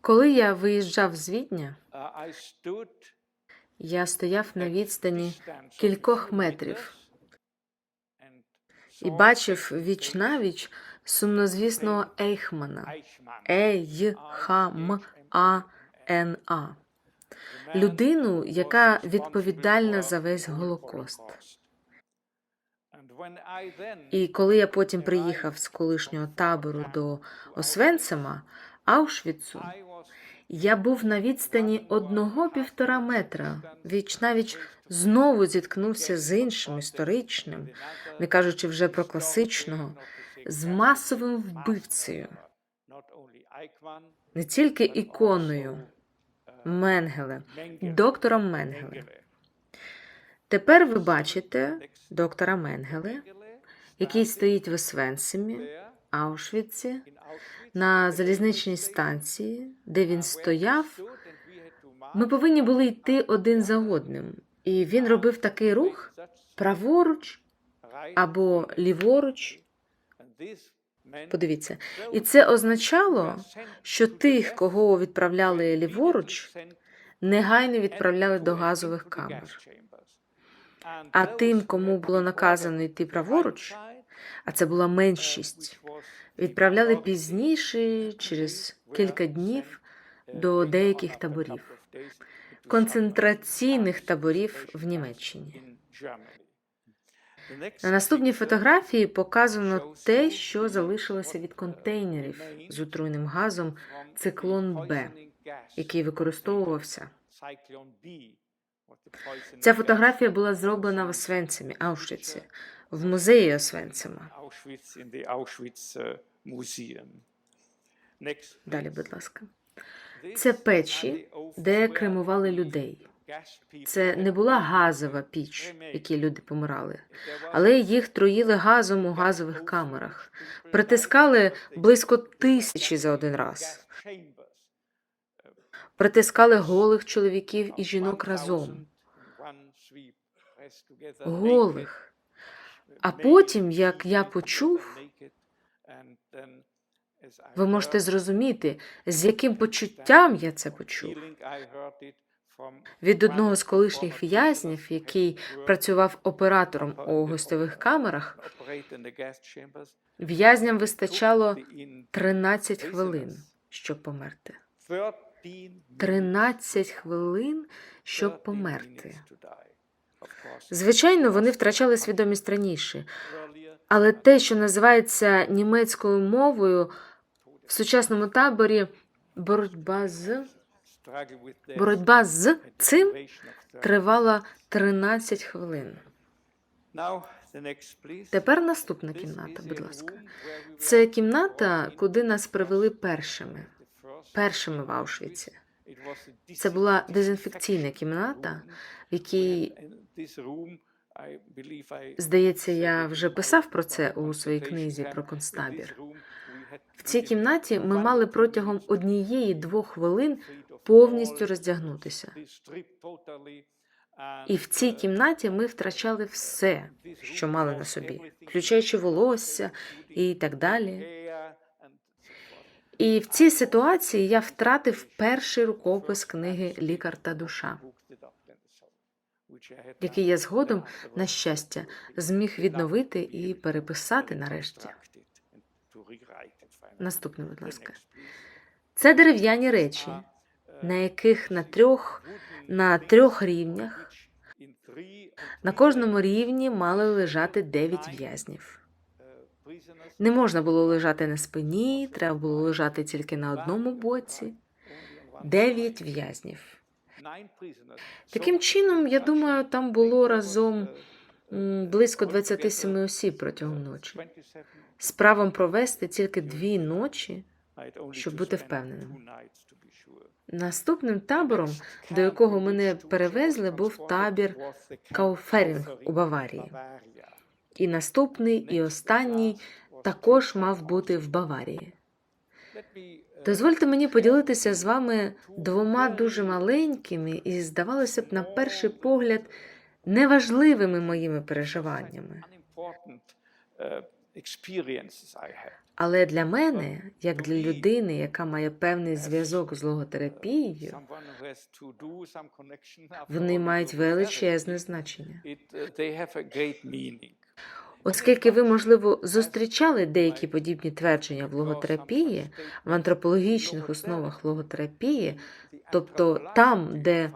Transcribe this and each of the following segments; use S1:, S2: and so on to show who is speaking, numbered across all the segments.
S1: Коли я виїжджав з Відня,
S2: uh,
S1: я стояв на відстані кількох метрів і бачив віч навіч сумнозвісного Ейхмана. Е-Й-Х-М-А-Н-А. Людину, яка відповідальна за весь Голокост. І коли я потім приїхав з колишнього табору до Освенцима, Аушвіцу, я був на відстані одного-півтора метра. Віч навіч знову зіткнувся з іншим історичним, не кажучи вже про класичного, з масовим вбивцею, не тільки іконою Менгеле, доктором Менгеле. Тепер ви бачите доктора Менгеле, який стоїть в Освенцимі, Аушвіці, на залізничній станції, де він стояв. Ми повинні були йти один за одним, і він робив такий рух праворуч або ліворуч. Подивіться, і це означало, що тих, кого відправляли ліворуч, негайно відправляли до газових камер. А тим, кому було наказано йти праворуч, а це була меншість, відправляли пізніше, через кілька днів, до деяких таборів, концентраційних таборів в Німеччині. На наступній фотографії показано те, що залишилося від контейнерів з отруйним газом циклон Б, який використовувався. Ця фотографія була зроблена в Освенцимі, Аушвіці, в музеї Освенцима.
S2: Next,
S1: Далі, будь ласка. Це печі, де кремували людей. Це не була газова піч, в якій люди помирали, але їх труїли газом у газових камерах, притискали близько тисячі за один раз, притискали голих чоловіків і жінок разом, голих. А потім, як я почув, ви можете зрозуміти, з яким почуттям я це почув. Від одного з колишніх в'язнів, який працював оператором у гостьових камерах, в'язням вистачало 13 хвилин, щоб померти. 13 хвилин, щоб померти. Звичайно, вони втрачали свідомість раніше, але те, що називається німецькою мовою в сучасному таборі боротьба з боротьба з цим тривала 13 хвилин. Тепер наступна кімната, будь ласка. Це кімната, куди нас привели першими, першими в Аушвіці. Це була дезінфекційна кімната, в якій, здається, я вже писав про це у своїй книзі про концтабір. В цій кімнаті ми мали протягом однієї-двох хвилин повністю роздягнутися. І в цій кімнаті ми втрачали все, що мали на собі, включаючи волосся і так далі. І в цій ситуації я втратив перший рукопис книги Лікар та душа, який я згодом, на щастя, зміг відновити і переписати нарешті. Наступне, будь ласка. Це дерев'яні речі, на яких на трьох, на трьох рівнях на кожному рівні мали лежати дев'ять в'язнів. Не можна було лежати на спині, треба було лежати тільки на одному боці. Дев'ять в'язнів. Таким чином, я думаю, там було разом близько 27 осіб протягом ночі. З правом провести тільки дві ночі. щоб бути впевненим. Наступним табором, до якого мене перевезли, був табір Кауферінг у Баварії. І наступний, і останній також мав бути в Баварії. Дозвольте мені поділитися з вами двома дуже маленькими і, здавалося б, на перший погляд, неважливими моїми переживаннями. Але для мене, як для людини, яка має певний зв'язок з логотерапією, вони мають величезне значення. Оскільки ви, можливо, зустрічали деякі подібні твердження в логотерапії, в антропологічних основах логотерапії, тобто там, де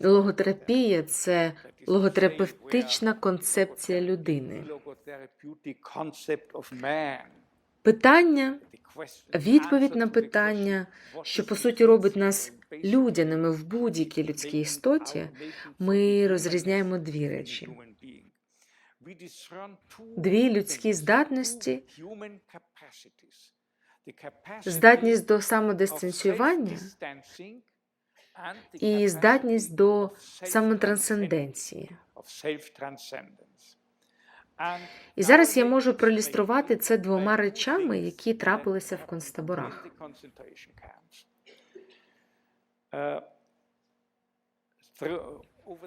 S1: логотерапія це логотерапевтична концепція людини. Питання, відповідь на питання, що по суті робить нас людяними в будь-якій людській істоті, ми розрізняємо дві речі. Дві людські здатності, здатність до самодистанціювання і здатність до самотрансценденції. І зараз я можу проілюструвати це двома речами, які трапилися в концтаборах.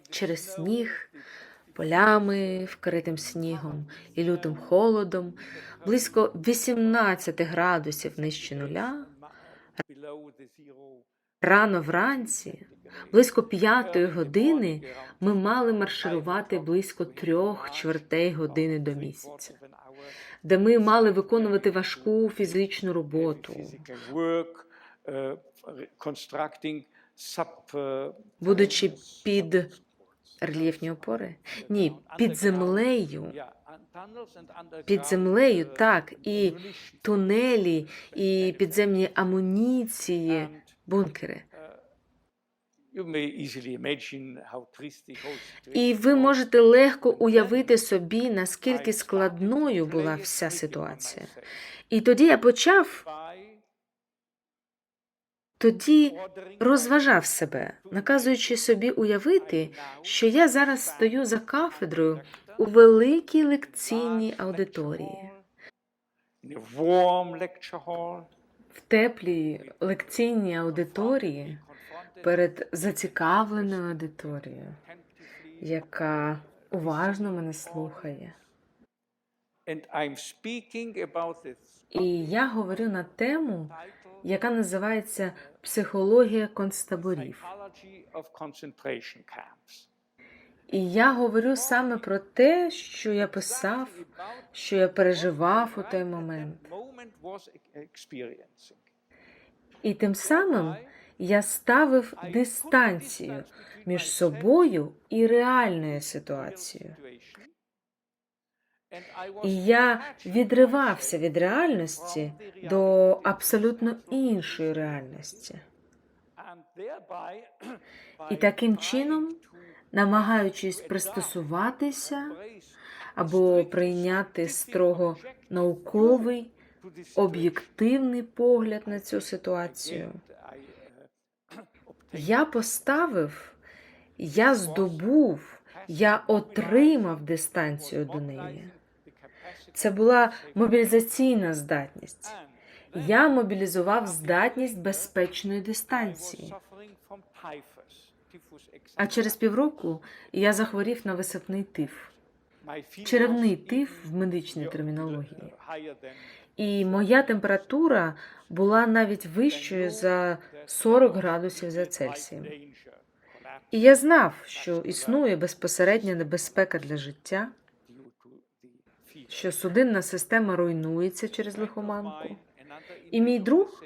S2: Через сніг,
S1: Полями, вкритим снігом і лютим холодом, близько 18 градусів нижче нуля, рано вранці, близько п'ятої години, ми мали марширувати близько трьох чвертей години до місяця, де ми мали виконувати важку фізичну роботу, будучи під рельєфні опори? Ні, під землею. Під землею, так, і тунелі, і підземні амуніції, бункери. І ви можете легко уявити собі, наскільки складною була вся ситуація. І тоді я почав, тоді розважав себе, наказуючи собі уявити, що я зараз стою за кафедрою у великій лекційній аудиторії, в теплій лекційній аудиторії перед зацікавленою аудиторією, яка уважно мене слухає. І я говорю на тему, яка називається психологія концтаборів. І я говорю саме про те, що я писав, що я переживав у той момент. І тим самим я ставив дистанцію між собою і реальною ситуацією. І я відривався від реальності до абсолютно іншої реальності. І таким чином, намагаючись пристосуватися або прийняти строго науковий, об'єктивний погляд на цю ситуацію, я поставив, я здобув, я отримав дистанцію до неї. Це була мобілізаційна здатність. Я мобілізував здатність безпечної дистанції. А через півроку я захворів на висипний тиф, черевний тиф в медичній термінології. І моя температура була навіть вищою за 40 градусів за Цельсієм. І я знав, що існує безпосередня небезпека для життя, що судинна система руйнується через лихоманку. І мій друг,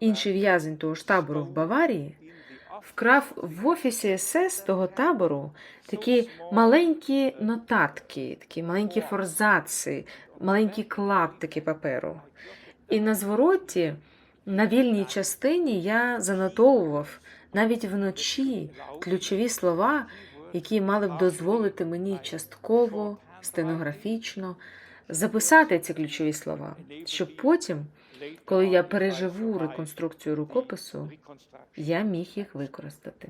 S1: інший в'язень того ж табору в Баварії, вкрав в офісі СС того табору такі маленькі нотатки, такі маленькі форзаци, маленькі клаптики паперу. І на звороті, на вільній частині, я занотовував навіть вночі ключові слова, які мали б дозволити мені частково, стенографічно записати ці ключові слова, щоб потім, коли я переживу реконструкцію рукопису, я міг їх використати.